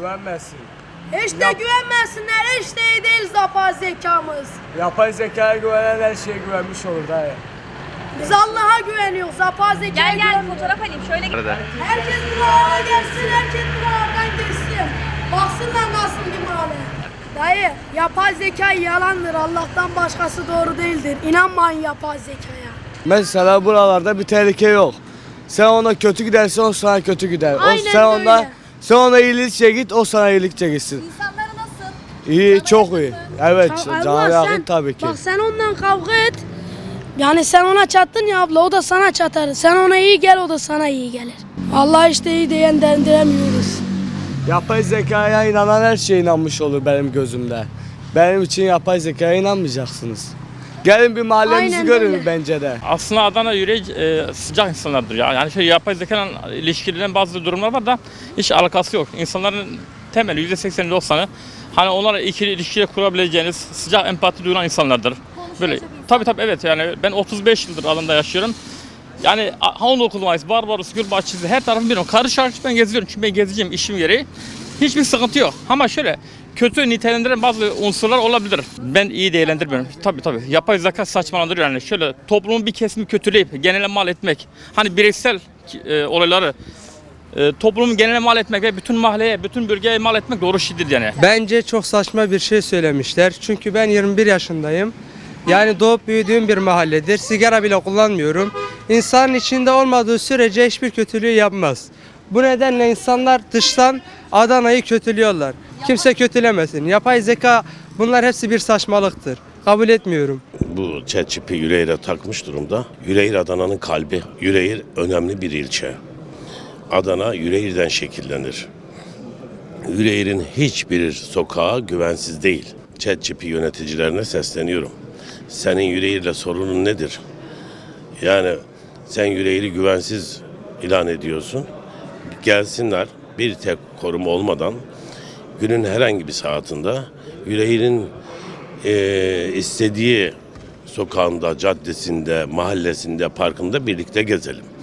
Güvenmezsin. Hiç de Yap- güvenmesinler. Hiç de iyi değil yapay zekamız. Yapay zekaya güvenen her şeye güvenmiş olur dayı. Biz Allah'a güveniyoruz. Yapay zekaya Gel gel güvenmiyoruz. fotoğraf alayım şöyle gel. Herkes buralara gelsin. Herkes buralardan geçsin. Baksınlar nasıl bir mahalle. Dayı yapay zeka yalandır. Allah'tan başkası doğru değildir. İnanmayın yapay zekaya. Mesela buralarda bir tehlike yok. Sen ona kötü gidersen o sana kötü gider. Aynen o, sen ona öyle. Sen ona iyilikçe git o sana iyilikçe gitsin. İnsanları nasıl? İyi çok iyi. Evet Ya cana abla yakın sen- tabii ki. Bak sen ondan kavga et. Yani sen ona çattın ya abla o da sana çatar. Sen ona iyi gel o da sana iyi gelir. Allah işte iyi diyen dendiremiyoruz. Yapay zekaya inanan her şeye inanmış olur benim gözümde. Benim için yapay zekaya inanmayacaksınız. Gelin bir mahallemizi Aynen görün öyle. bence de. Aslında Adana yüreği e, sıcak insanlardır ya. Yani şey yapay zekanın ilişkilenen bazı durumlar var da hiç alakası yok. İnsanların temeli %80'i 90'ı hani onlarla ikili ilişkiye kurabileceğiniz sıcak empati duyulan insanlardır. Böyle tabii tabii evet yani ben 35 yıldır alanda yaşıyorum. Yani Havun Okulu Mayıs, Barbaros, Gülbahçesi her tarafı biliyorum. Karış karış ben geziyorum çünkü ben gezeceğim işim gereği. Hiçbir sıkıntı yok. Ama şöyle kötü nitelendiren bazı unsurlar olabilir. Ben iyi değerlendirmiyorum. Tabii tabii. Yapay zeka saçmalandırıyor yani. Şöyle toplumun bir kesimi kötüleyip genele mal etmek. Hani bireysel e, olayları e, toplumu genele mal etmek ve bütün mahalleye, bütün bölgeye mal etmek doğru şeydir yani. Bence çok saçma bir şey söylemişler. Çünkü ben 21 yaşındayım. Yani doğup büyüdüğüm bir mahalledir. Sigara bile kullanmıyorum. İnsanın içinde olmadığı sürece hiçbir kötülüğü yapmaz. Bu nedenle insanlar dıştan Adana'yı kötülüyorlar. Kimse kötülemesin. Yapay zeka bunlar hepsi bir saçmalıktır. Kabul etmiyorum. Bu çeçipi Yüreğir'e takmış durumda. Yüreğir Adana'nın kalbi. Yüreğir önemli bir ilçe. Adana Yüreğir'den şekillenir. Yüreğir'in hiçbir sokağı güvensiz değil. çeçipi yöneticilerine sesleniyorum. Senin Yüreğir'le sorunun nedir? Yani sen Yüreğir'i güvensiz ilan ediyorsun. Gelsinler bir tek koruma olmadan günün herhangi bir saatinde Yüreğir'in eee, istediği sokağında, caddesinde, mahallesinde, parkında birlikte gezelim.